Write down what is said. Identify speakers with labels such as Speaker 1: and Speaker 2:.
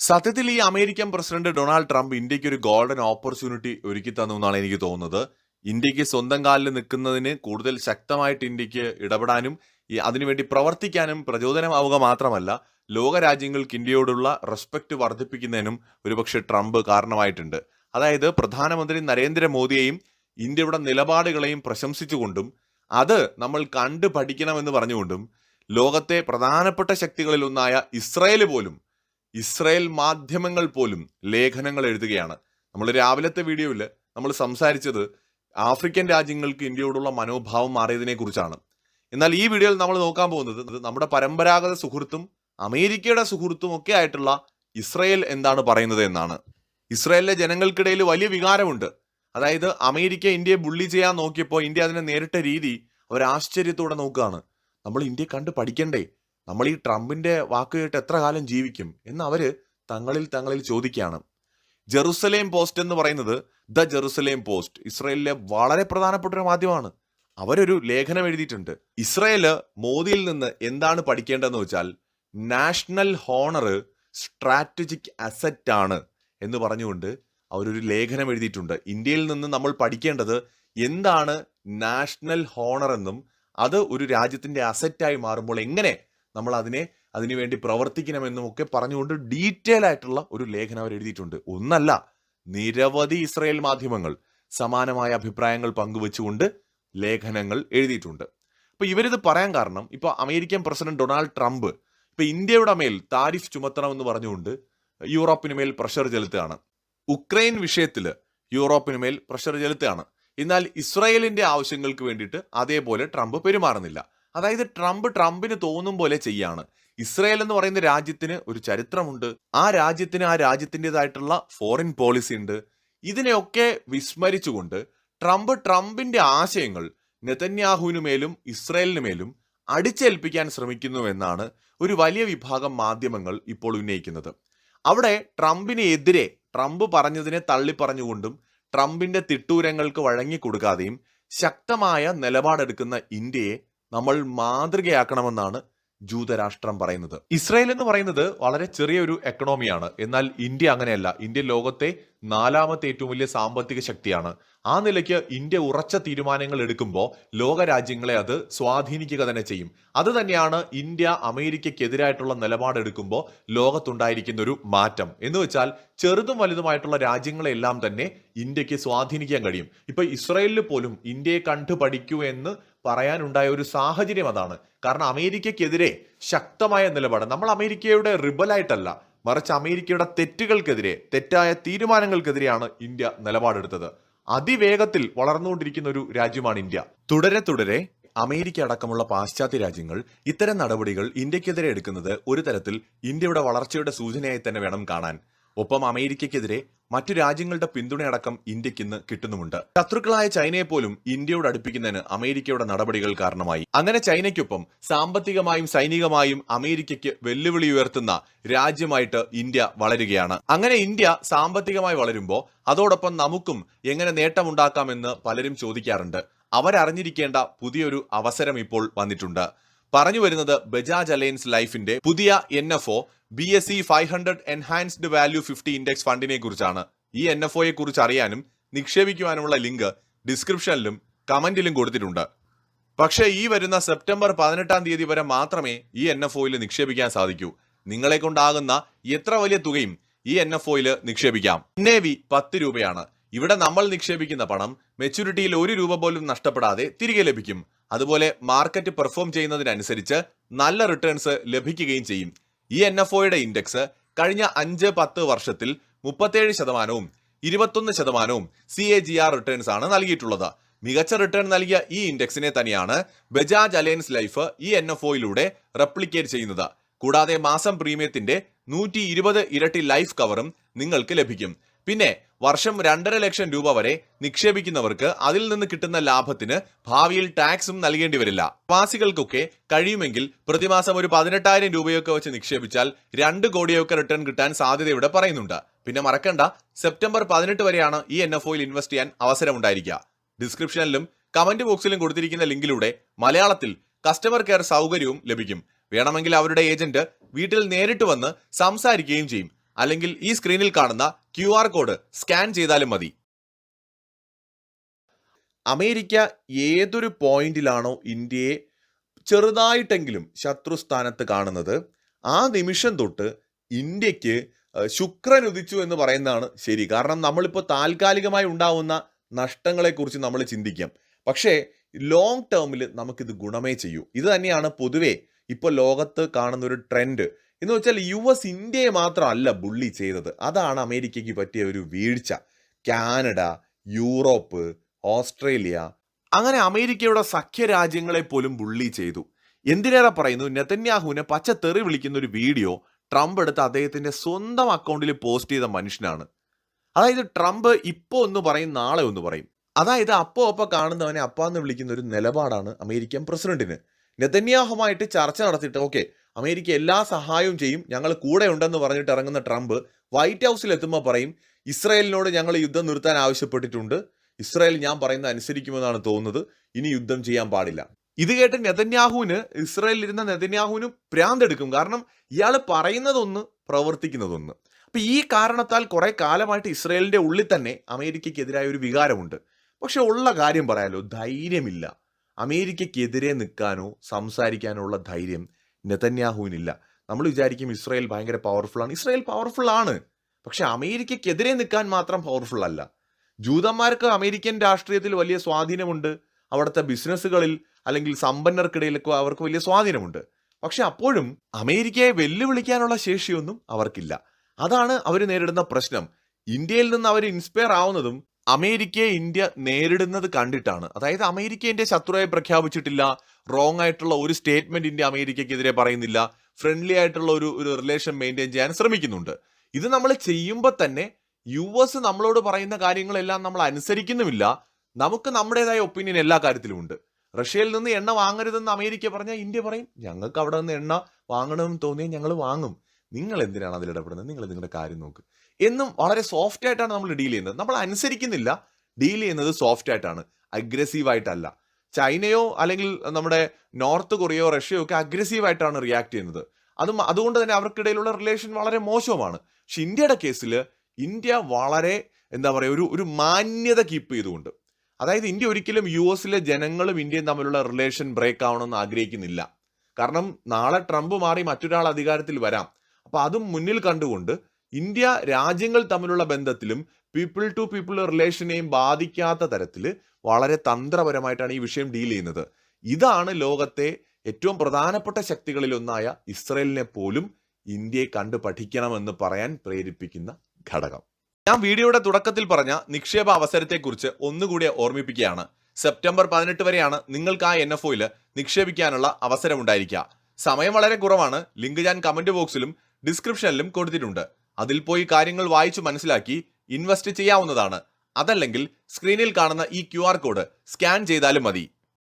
Speaker 1: സത്യത്തിൽ ഈ American president Donald Trump ഇന്ത്യയ്ക്ക് ഒരു ഗോൾഡൻ ഓപ്പർച്യൂണിറ്റി ഒരുക്കി തന്നു എന്നാണ് എനിക്ക് തോന്നുന്നത്. ഇന്ത്യയ്ക്ക് സ്വന്തം കാലിൽ നിൽക്കുന്നതിന് കൂടുതൽ ശക്തമായിട്ട് ഇന്ത്യയ്ക്ക് ഇടപെടാനും അതിനുവേണ്ടി പ്രവർത്തിക്കാനും പ്രചോദനമാവുക മാത്രമല്ല ലോക രാജ്യങ്ങൾക്ക് ഇന്ത്യയോടുള്ള റെസ്പെക്ട് വർദ്ധിപ്പിക്കുന്നതിനും ഒരുപക്ഷെ ട്രംപ് കാരണമായിട്ടുണ്ട്. അതായത് പ്രധാനമന്ത്രി നരേന്ദ്രമോദിയെയും ഇന്ത്യയുടെ നിലപാടുകളെയും പ്രശംസിച്ചുകൊണ്ടും അത് നമ്മൾ കണ്ടു പഠിക്കണമെന്ന് പറഞ്ഞുകൊണ്ടും ലോകത്തെ പ്രധാനപ്പെട്ട ശക്തികളിലൊന്നായ ഇസ്രയേൽ പോലും ഇസ്രായേൽ മാധ്യമങ്ങൾ പോലും ലേഖനങ്ങൾ എഴുതുകയാണ്. നമ്മൾ രാവിലത്തെ വീഡിയോയിൽ നമ്മൾ സംസാരിച്ചത് ആഫ്രിക്കൻ രാജ്യങ്ങൾക്ക് ഇന്ത്യയോടുള്ള മനോഭാവം മാറിയതിനെ കുറിച്ചാണ് എന്നാൽ ഈ വീഡിയോയിൽ നമ്മൾ നോക്കാൻ പോകുന്നത് നമ്മുടെ പരമ്പരാഗത സുഹൃത്തും അമേരിക്കയുടെ സുഹൃത്തും ഒക്കെ ആയിട്ടുള്ള ഇസ്രായേൽ എന്താണ് പറയുന്നത് എന്നാണ്. ഇസ്രായേലിലെ ജനങ്ങൾക്കിടയിൽ വലിയ വികാരമുണ്ട്. അതായത് അമേരിക്ക ഇന്ത്യയെ ബുള്ളി ചെയ്യാൻ നോക്കിയപ്പോൾ ഇന്ത്യ അതിനെ നേരിട്ട രീതി അവർ ആശ്ചര്യത്തോടെ നോക്കുകയാണ്. നമ്മൾ ഇന്ത്യയെ കണ്ട് പഠിക്കണ്ടേ? നമ്മൾ ഈ ട്രംപിന്റെ വാക്ക് കേട്ട് എത്ര കാലം ജീവിക്കും എന്ന് അവർ തങ്ങളിൽ തങ്ങളിൽ ചോദിക്കുകയാണ്. ജെറുസലേം പോസ്റ്റ് എന്ന് പറയുന്നത് ദ ജെറുസലേം പോസ്റ്റ്. ഇസ്രയേലിലെ വളരെ പ്രധാനപ്പെട്ട ഒരു മാധ്യമമാണ്. അവരൊരു ലേഖനം എഴുതിയിട്ടുണ്ട്. ഇസ്രയേൽ മോദിയിൽ നിന്ന് എന്താണ് പഠിക്കേണ്ടതെന്ന് വെച്ചാൽ നാഷണൽ ഹോണർ സ്ട്രാറ്റജിക് അസറ്റ് ആണ് എന്ന് പറഞ്ഞുകൊണ്ട് അവരൊരു ലേഖനം എഴുതിയിട്ടുണ്ട്. ഇന്ത്യയിൽ നിന്ന് നമ്മൾ പഠിക്കേണ്ടത് എന്താണ് നാഷണൽ ഹോണർ എന്നും അത് ഒരു രാജ്യത്തിന്റെ അസറ്റായി മാറുമ്പോൾ എങ്ങനെ നമ്മൾ അതിനെ അതിനുവേണ്ടി പ്രവർത്തിക്കണമെന്നും ഒക്കെ പറഞ്ഞുകൊണ്ട് ഡീറ്റെയിൽ ആയിട്ടുള്ള ഒരു ലേഖനം അവർ എഴുതിയിട്ടുണ്ട്. ഒന്നല്ല നിരവധി ഇസ്രയേൽ മാധ്യമങ്ങൾ സമാനമായ അഭിപ്രായങ്ങൾ പങ്കുവച്ചുകൊണ്ട് ലേഖനങ്ങൾ എഴുതിയിട്ടുണ്ട്. ഇപ്പൊ ഇവരിത് പറയാൻ കാരണം ഇപ്പൊ അമേരിക്കൻ പ്രസിഡന്റ് ഡൊണാൾഡ് ട്രംപ് ഇപ്പൊ ഇന്ത്യയുടെ മേൽ താരിഫ് ചുമത്തണമെന്ന് പറഞ്ഞുകൊണ്ട് യൂറോപ്പിന് മേൽ പ്രഷർ ചെലുത്തുകയാണ്. ഉക്രൈൻ വിഷയത്തിൽ യൂറോപ്പിന് മേൽ പ്രഷർ ചെലുത്തുകയാണ്. എന്നാൽ ഇസ്രായേലിന്റെ ആവശ്യങ്ങൾക്ക് വേണ്ടിയിട്ട് അതേപോലെ ട്രംപ് പെരുമാറുന്നില്ല. അതായത് ട്രംപ് ട്രംപിന് തോന്നും പോലെ ചെയ്യാണ്. ഇസ്രായേൽ എന്ന് പറയുന്ന രാജ്യത്തിന് ഒരു ചരിത്രമുണ്ട്. ആ രാജ്യത്തിന് ആ രാജ്യത്തിന്റെതായിട്ടുള്ള ഫോറിൻ പോളിസി ഉണ്ട്. ഇതിനെയൊക്കെ വിസ്മരിച്ചുകൊണ്ട് ട്രംപ് ട്രംപിന്റെ ആശയങ്ങൾ നെതന്യാഹുവിനു മേലും ഇസ്രയേലിനു മേലും അടിച്ചേൽപ്പിക്കാൻ ശ്രമിക്കുന്നു എന്നാണ് ഒരു വലിയ വിഭാഗം മാധ്യമങ്ങൾ ഇപ്പോൾ ഉന്നയിക്കുന്നത്. അവിടെ ട്രംപിനെതിരെ ട്രംപ് പറഞ്ഞതിനെ തള്ളിപ്പറഞ്ഞുകൊണ്ടും ട്രംപിന്റെ തിട്ടൂരങ്ങൾക്ക് വഴങ്ങിക്കൊടുക്കാതെയും ശക്തമായ നിലപാടെടുക്കുന്ന ഇന്ത്യയെ നമ്മൾ മാതൃകയാക്കണമെന്നാണ് ജൂതരാഷ്ട്രം പറയുന്നത്. ഇസ്രായേൽ എന്ന് പറയുന്നത് വളരെ ചെറിയൊരു എക്കണോമിയാണ് എന്നാൽ ഇന്ത്യ അങ്ങനെയല്ല. ഇന്ത്യ ലോകത്തെ നാലാമത്തെ ഏറ്റവും വലിയ സാമ്പത്തിക ശക്തിയാണ്. ആ നിലയ്ക്ക് ഇന്ത്യ ഉറച്ച തീരുമാനങ്ങൾ എടുക്കുമ്പോൾ ലോകരാജ്യങ്ങളെ അത് സ്വാധീനിക്കുക തന്നെ ചെയ്യും. അത് തന്നെയാണ് ഇന്ത്യ അമേരിക്കയ്ക്കെതിരായിട്ടുള്ള നിലപാടെടുക്കുമ്പോൾ ലോകത്തുണ്ടായിരിക്കുന്ന ഒരു മാറ്റം. എന്ന് വെച്ചാൽ ചെറുതും വലുതുമായിട്ടുള്ള രാജ്യങ്ങളെല്ലാം തന്നെ ഇന്ത്യയ്ക്ക് സ്വാധീനിക്കാൻ കഴിയും. ഇപ്പൊ ഇസ്രയേലിൽ പോലും ഇന്ത്യയെ കണ്ടു പഠിക്കൂ എന്ന് പറയാനുണ്ടായ ഒരു സാഹചര്യം അതാണ്. കാരണം അമേരിക്കക്കെതിരെ ശക്തമായ നിലപാട്. നമ്മൾ അമേരിക്കയുടെ റിബലായിട്ടല്ല മറിച്ച് അമേരിക്കയുടെ തെറ്റുകൾക്കെതിരെ തെറ്റായ തീരുമാനങ്ങൾക്കെതിരെയാണ് ഇന്ത്യ നിലപാടെടുത്തത്. അതിവേഗത്തിൽ വളർന്നുകൊണ്ടിരിക്കുന്ന ഒരു രാജ്യമാണ് ഇന്ത്യ. തുടരെ തുടരെ അമേരിക്ക അടക്കമുള്ള പാശ്ചാത്യ രാജ്യങ്ങൾ ഇത്തരം നടപടികൾ ഇന്ത്യക്കെതിരെ എടുക്കുന്നത് ഒരു തരത്തിൽ ഇന്ത്യയുടെ വളർച്ചയുടെ സൂചനയായി തന്നെ വേണം കാണാൻ. ഒപ്പം അമേരിക്കയ്ക്കെതിരെ മറ്റു രാജ്യങ്ങളുടെ പിന്തുണയടക്കം ഇന്ത്യയ്ക്ക് ഇന്ന് കിട്ടുന്നുമുണ്ട്. ശത്രുക്കളായ ചൈനയെ പോലും ഇന്ത്യയോട് അടുപ്പിക്കുന്നതിന് അമേരിക്കയുടെ നടപടികൾ കാരണമായി. അങ്ങനെ ചൈനയ്ക്കൊപ്പം സാമ്പത്തികമായും സൈനികമായും അമേരിക്കയ്ക്ക് വെല്ലുവിളി ഉയർത്തുന്ന രാജ്യമായിട്ട് ഇന്ത്യ വളരുകയാണ്. അങ്ങനെ ഇന്ത്യ സാമ്പത്തികമായി വളരുമ്പോൾ അതോടൊപ്പം നമുക്കും എങ്ങനെ നേട്ടമുണ്ടാക്കാമെന്ന് പലരും ചോദിക്കാറുണ്ട്. അവരറിഞ്ഞിരിക്കേണ്ട പുതിയൊരു അവസരം ഇപ്പോൾ വന്നിട്ടുണ്ട്. പറഞ്ഞു വരുന്നത് ബജാജ് അലയൻസ് ലൈഫിന്റെ പുതിയ N F O B S E five hundred enhanced value fifty index ഫണ്ടിനെ കുറിച്ചാണ്. ഈ എൻ എഫ് ഒയെ കുറിച്ച് അറിയാനും നിക്ഷേപിക്കുവാനുമുള്ള ലിങ്ക് ഡിസ്ക്രിപ്ഷനിലും കമന്റിലും കൊടുത്തിട്ടുണ്ട്. പക്ഷേ ഈ വരുന്ന സെപ്റ്റംബർ പതിനെട്ടാം തീയതി വരെ മാത്രമേ ഈ എൻ എഫ് ഒയിൽ നിക്ഷേപിക്കാൻ സാധിക്കൂ. നിങ്ങളെ കൊണ്ടാകുന്ന എത്ര വലിയ തുകയും ഈ എൻ എഫ് ഒയിൽ നിക്ഷേപിക്കാം. നേവി പത്ത് രൂപയാണ്. ഇവിടെ നമ്മൾ നിക്ഷേപിക്കുന്ന പണം മെച്യൂരിറ്റിയിൽ ഒരു രൂപ പോലും നഷ്ടപ്പെടാതെ തിരികെ ലഭിക്കും. അതുപോലെ മാർക്കറ്റ് പെർഫോം ചെയ്യുന്നതിനനുസരിച്ച് നല്ല റിട്ടേൺസ് ലഭിക്കുകയും ചെയ്യും. ഈ എൻ എഫ് ഒയുടെ ഇൻഡെക്സ് കഴിഞ്ഞ അഞ്ച് പത്ത് വർഷത്തിൽ മുപ്പത്തേഴ് ശതമാനവും ഇരുപത്തൊന്ന് ശതമാനവും C A G R returns ആണ് നൽകിയിട്ടുള്ളത്. മികച്ച റിട്ടേൺ നൽകിയ ഈ ഇൻഡെക്സിനെ തന്നെയാണ് ബജാജ് അലയൻസ് ലൈഫ് ഈ എൻ എഫ് ഒയിലൂടെ റെപ്ലിക്കേറ്റ് ചെയ്യുന്നത്. കൂടാതെ മാസം പ്രീമിയത്തിന്റെ നൂറ്റി ഇരുപത് ഇരട്ടി ലൈഫ് കവറും നിങ്ങൾക്ക് ലഭിക്കും. പിന്നെ വർഷം രണ്ടര ലക്ഷം രൂപ വരെ നിക്ഷേപിക്കുന്നവർക്ക് അതിൽ നിന്ന് കിട്ടുന്ന ലാഭത്തിന് ഭാവിയിൽ ടാക്സും നൽകേണ്ടി വരില്ല. പ്രവാസികൾക്കൊക്കെ കഴിയുമെങ്കിൽ പ്രതിമാസം ഒരു പതിനെട്ടായിരം രൂപയൊക്കെ വെച്ച് നിക്ഷേപിച്ചാൽ രണ്ട് കോടിയൊക്കെ റിട്ടേൺ കിട്ടാൻ സാധ്യത ഇവിടെ പറയുന്നുണ്ട്. പിന്നെ മറക്കണ്ട സെപ്റ്റംബർ പതിനെട്ട് വരെയാണ് ഈ എൻ എഫ് ഒയിൽ ഇൻവെസ്റ്റ് ചെയ്യാൻ അവസരം ഉണ്ടായിരിക്കുക ഡിസ്ക്രിപ്ഷനിലും കമന്റ് ബോക്സിലും കൊടുത്തിരിക്കുന്ന ലിങ്കിലൂടെ മലയാളത്തിൽ കസ്റ്റമർ കെയർ സൗകര്യവും ലഭിക്കും. വേണമെങ്കിൽ അവരുടെ ഏജന്റ് വീട്ടിൽ നേരിട്ട് വന്ന് സംസാരിക്കുകയും ചെയ്യും. അല്ലെങ്കിൽ ഈ സ്ക്രീനിൽ കാണുന്ന ക്യു ആർ കോഡ് സ്കാൻ ചെയ്താലും മതി. അമേരിക്ക ഏതൊരു പോയിന്റിലാണോ ഇന്ത്യയെ ചെറുതായിട്ടെങ്കിലും ശത്രുസ്ഥാനത്ത് കാണുന്നത്? ആ നിമിഷം തൊട്ട് ഇന്ത്യയ്ക്ക് ശുക്രൻ ഉദിച്ചു എന്ന് പറയുന്നതാണ് ശരി. കാരണം നമ്മളിപ്പോൾ താൽക്കാലികമായി ഉണ്ടാവുന്ന നഷ്ടങ്ങളെക്കുറിച്ച് നമ്മൾ ചിന്തിക്കാം. പക്ഷേ ലോങ് ടേമിൽ നമുക്കിത് ഗുണമേ ചെയ്യൂ. ഇത് തന്നെയാണ് പൊതുവേ ഇപ്പോൾ ലോകത്ത് കാണുന്ന ഒരു ട്രെൻഡ്. എന്ന് വെച്ചാൽ യു എസ് ഇന്ത്യയെ മാത്രമല്ല ബുള്ളി ചെയ്തത്. അതാണ് അമേരിക്കയ്ക്ക് പറ്റിയ ഒരു വീഴ്ച. കാനഡ യൂറോപ്പ് ഓസ്ട്രേലിയ അങ്ങനെ അമേരിക്കയുടെ സഖ്യ രാജ്യങ്ങളെ പോലും ബുള്ളി ചെയ്തു. എന്തിനേറെ പറയുന്നു? നെതന്യാഹുവിനെ പച്ച തെറി വിളിക്കുന്ന ഒരു വീഡിയോ ട്രംപ് എടുത്ത് അദ്ദേഹത്തിന്റെ സ്വന്തം അക്കൗണ്ടിൽ പോസ്റ്റ് ചെയ്ത മനുഷ്യനാണ്. അതായത് ട്രംപ് ഇപ്പോൾ ഒന്ന് പറയും നാളെ ഒന്ന് പറയും. അതായത് അപ്പോ അപ്പൊ കാണുന്നവനെ അപ്പാന്ന് വിളിക്കുന്ന ഒരു നിലപാടാണ് അമേരിക്കൻ പ്രസിഡന്റിന്. നെതന്യാഹുമായിട്ട് ചർച്ച നടത്തിയിട്ട് ഓക്കെ അമേരിക്ക എല്ലാ സഹായവും ചെയ്യും. ഞങ്ങൾ കൂടെ ഉണ്ടെന്ന് പറഞ്ഞിട്ട് ഇറങ്ങുന്ന ട്രംപ് വൈറ്റ് ഹൗസിൽ എത്തുമ്പോൾ പറയും ഇസ്രായേലിനോട് ഞങ്ങൾ യുദ്ധം നിർത്താൻ ആവശ്യപ്പെട്ടിട്ടുണ്ട്. ഇസ്രായേൽ ഞാൻ പറയുന്നത് അനുസരിക്കുമെന്നാണ് തോന്നുന്നത്. ഇനി യുദ്ധം ചെയ്യാൻ പാടില്ല. ഇത് കേട്ട് നെതന്യാഹുവിന് ഇസ്രായേലിൽ ഇരുന്ന നെതന്യാഹുവിന് പ്രാന്തെടുക്കും കാരണം ഇയാൾ പറയുന്നതൊന്ന് പ്രവർത്തിക്കുന്നതൊന്ന്. അപ്പം ഈ കാരണത്താൽ കുറേ കാലമായിട്ട് ഇസ്രായേലിന്റെ ഉള്ളിൽ തന്നെ അമേരിക്കയ്ക്കെതിരായ ഒരു വികാരമുണ്ട്. പക്ഷെ ഉള്ള കാര്യം പറയാലോ ധൈര്യമില്ല. അമേരിക്കയ്ക്കെതിരെ നിൽക്കാനോ സംസാരിക്കാനോ ഉള്ള ധൈര്യം നെതന്യാഹുവിനില്ല. നമ്മൾ വിചാരിക്കും ഇസ്രായേൽ ഭയങ്കര പവർഫുൾ ആണ്. ഇസ്രായേൽ പവർഫുൾ ആണ്. പക്ഷെ അമേരിക്കയ്ക്കെതിരെ നിൽക്കാൻ മാത്രം പവർഫുൾ അല്ല. ജൂതന്മാർക്ക് അമേരിക്കൻ രാഷ്ട്രീയത്തിൽ വലിയ സ്വാധീനമുണ്ട്. അവിടുത്തെ ബിസിനസ്സുകളിൽ അല്ലെങ്കിൽ സമ്പന്നർക്കിടയിലൊക്കെ അവർക്ക് വലിയ സ്വാധീനമുണ്ട്. പക്ഷെ അപ്പോഴും അമേരിക്കയെ വെല്ലുവിളിക്കാനുള്ള ശേഷിയൊന്നും അവർക്കില്ല. അതാണ് അവർ നേരിടുന്ന പ്രശ്നം. ഇന്ത്യയിൽ നിന്ന് അവർ ഇൻസ്പയർ ആവുന്നതും അമേരിക്കയെ ഇന്ത്യ നേരിടുന്നത് കണ്ടിട്ടാണ്. അതായത് അമേരിക്ക ഇന്ത്യ ശത്രുവായി പ്രഖ്യാപിച്ചിട്ടില്ല. റോങ് ആയിട്ടുള്ള ഒരു സ്റ്റേറ്റ്മെന്റ് ഇന്ത്യ അമേരിക്കയ്ക്കെതിരെ പറയുന്നില്ല. ഫ്രണ്ട്ലി ആയിട്ടുള്ള ഒരു ഒരു റിലേഷൻ മെയിന്റെയിൻ ചെയ്യാൻ ശ്രമിക്കുന്നുണ്ട്. ഇത് നമ്മൾ ചെയ്യുമ്പോൾ തന്നെ യു എസ് നമ്മളോട് പറയുന്ന കാര്യങ്ങളെല്ലാം നമ്മൾ അനുസരിക്കുന്നുമില്ല. നമുക്ക് നമ്മുടേതായ ഒപ്പീനിയൻ എല്ലാ കാര്യത്തിലും ഉണ്ട്. റഷ്യയിൽ നിന്ന് എണ്ണ വാങ്ങരുതെന്ന് അമേരിക്ക പറഞ്ഞാൽ ഇന്ത്യ പറയും ഞങ്ങൾക്ക് അവിടെ നിന്ന് എണ്ണ വാങ്ങണമെന്ന് തോന്നിയാൽ ഞങ്ങൾ വാങ്ങും. നിങ്ങൾ എന്തിനാണ് അതിൽ ഇടപെടുന്നത്? നിങ്ങൾ നിങ്ങളുടെ കാര്യം നോക്ക്. എന്നും വളരെ സോഫ്റ്റ് ആയിട്ടാണ് നമ്മൾ ഡീൽ ചെയ്യുന്നത്. നമ്മൾ അനുസരിക്കുന്നില്ല. ഡീൽ ചെയ്യുന്നത് സോഫ്റ്റ് ആയിട്ടാണ്. അഗ്രസീവ് ആയിട്ടല്ല. ചൈനയോ അല്ലെങ്കിൽ നമ്മുടെ നോർത്ത് കൊറിയയോ റഷ്യയോ ഒക്കെ അഗ്രസീവ് ആയിട്ടാണ് റിയാക്ട് ചെയ്യുന്നത്. അതും അതുകൊണ്ട് തന്നെ അവർക്കിടയിലുള്ള റിലേഷൻ വളരെ മോശവുമാണ്. പക്ഷെ ഇന്ത്യയുടെ കേസിൽ ഇന്ത്യ വളരെ എന്താ പറയുക ഒരു ഒരു മാന്യത കീപ്പ് ചെയ്തുകൊണ്ട്. അതായത് ഇന്ത്യ ഒരിക്കലും യു എസിലെ ജനങ്ങളും ഇന്ത്യയും തമ്മിലുള്ള റിലേഷൻ ബ്രേക്ക് ആവണമെന്ന് ആഗ്രഹിക്കുന്നില്ല. കാരണം നാളെ ട്രംപ് മാറി മറ്റൊരാൾ അധികാരത്തിൽ വരാം. അപ്പോൾ അതും മുന്നിൽ കണ്ടുകൊണ്ട് ഇന്ത്യ രാജ്യങ്ങൾ തമ്മിലുള്ള ബന്ധത്തിലും പീപ്പിൾ ടു പീപ്പിൾ റിലേഷനെയും ബാധിക്കാത്ത തരത്തിൽ വളരെ തന്ത്രപരമായിട്ടാണ് ഈ വിഷയം ഡീൽ ചെയ്യുന്നത്. ഇതാണ് ലോകത്തെ ഏറ്റവും പ്രധാനപ്പെട്ട ശക്തികളിലൊന്നായ ഇസ്രയേലിനെ പോലും ഇന്ത്യയെ കണ്ട് പഠിക്കണമെന്ന് പറയാൻ പ്രേരിപ്പിക്കുന്ന ഘടകം. ഞാൻ വീഡിയോയുടെ തുടക്കത്തിൽ പറഞ്ഞ നിക്ഷേപ അവസരത്തെക്കുറിച്ച് ഒന്നുകൂടി ഓർമ്മിപ്പിക്കുകയാണ്. സെപ്റ്റംബർ പതിനെട്ട് വരെയാണ് നിങ്ങൾക്ക് ആ എൻ എഫ് ഒയിൽ നിക്ഷേപിക്കാനുള്ള അവസരമുണ്ടായിരിക്കുക. സമയം വളരെ കുറവാണ്. ലിങ്ക് ഞാൻ കമന്റ് ബോക്സിലും ഡിസ്ക്രിപ്ഷനിലും കൊടുത്തിട്ടുണ്ട്. അതിൽ പോയി കാര്യങ്ങൾ വായിച്ചു മനസ്സിലാക്കി ഇൻവെസ്റ്റ് ചെയ്യാവുന്നതാണ്. അതല്ലെങ്കിൽ സ്ക്രീനിൽ കാണുന്ന ഈ ക്യു കോഡ് സ്കാൻ ചെയ്താലും മതി.